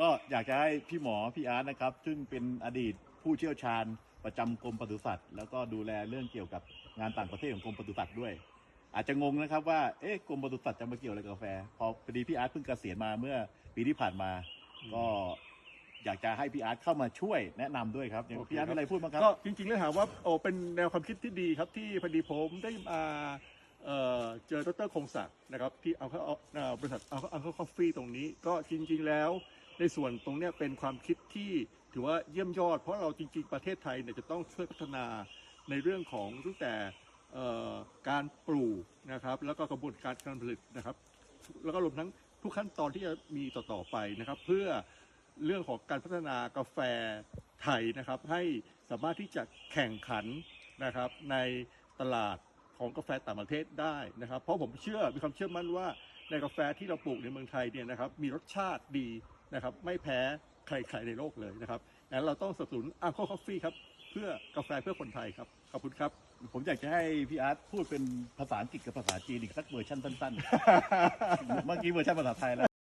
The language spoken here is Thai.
ก็อยากจะให้พี่หมอพี่อาร์ตนะครับ ซึ่งเป็นอดีตผู้เชี่ยวชาญประจำกรมปศุสัตว์แล้วก็ดูแลเรื่องเกี่ยวกับงานต่างประเทศของกรมปศุสัตว์ด้วย อาจจะงงนะครับว่าเอ๊ะกรมปศุสัตว์จะมาเกี่ยวอะไรกับกาแฟ พอพอดีพี่อาร์ตเพิ่งเกษียณมาเมื่อปีที่ผ่านมา ก็อยากจะให้พี่อาร์ตเข้ามาช่วยแนะนำด้วยครับอย่างพี่อาร์ตมีอะไรพูดบ้างครับก็จริงๆแล้วถามว่าโอ้เป็นแนวความคิดที่ดีครับที่พอดีผมได้มาเอ่อเจอดรคงศักดิ์นะครับที่เอาเข้าเอาบริษัทเอาเอาเข้าคอฟฟี่ตรงนี้ ก็จริง ๆ แล้ว ในส่วนตรงนี้เป็นความคิดที่ถือว่าเยี่ยมยอด เพราะเราจริง ๆ ประเทศไทยเนี่ยจะต้องช่วยพัฒนาในเรื่องของตั้งแต่การปลูกนะครับ แล้วก็กระบวนการการผลิตนะครับ แล้วก็รวมทั้งทุกขั้นตอนที่จะมีต่อๆไปนะครับ เพื่อเรื่องของการพัฒนากาแฟไทยนะครับ ให้สามารถที่จะแข่งขันนะครับในตลาดของกาแฟต่างประเทศได้นะครับ เพราะผมเชื่อมีความเชื่อมั่นว่าในกาแฟที่เราปลูกในเมืองไทยเนี่ยนะครับ มีรสชาติดี นะครับไม่แพ้ใครๆในโลกเลยนะครับงั้นเราต้องสนับสนุนอาร์โคคอฟฟี่ครับเพื่อกาแฟเพื่อคนไทยครับขอบคุณครับ ผมอยากจะให้พี่อาร์ตพูดเป็นภาษาอังกฤษกับภาษาจีนอีกสักเวอร์ชันสั้นๆ เมื่อกี้เวอร์ชันภาษาไทยแล้ว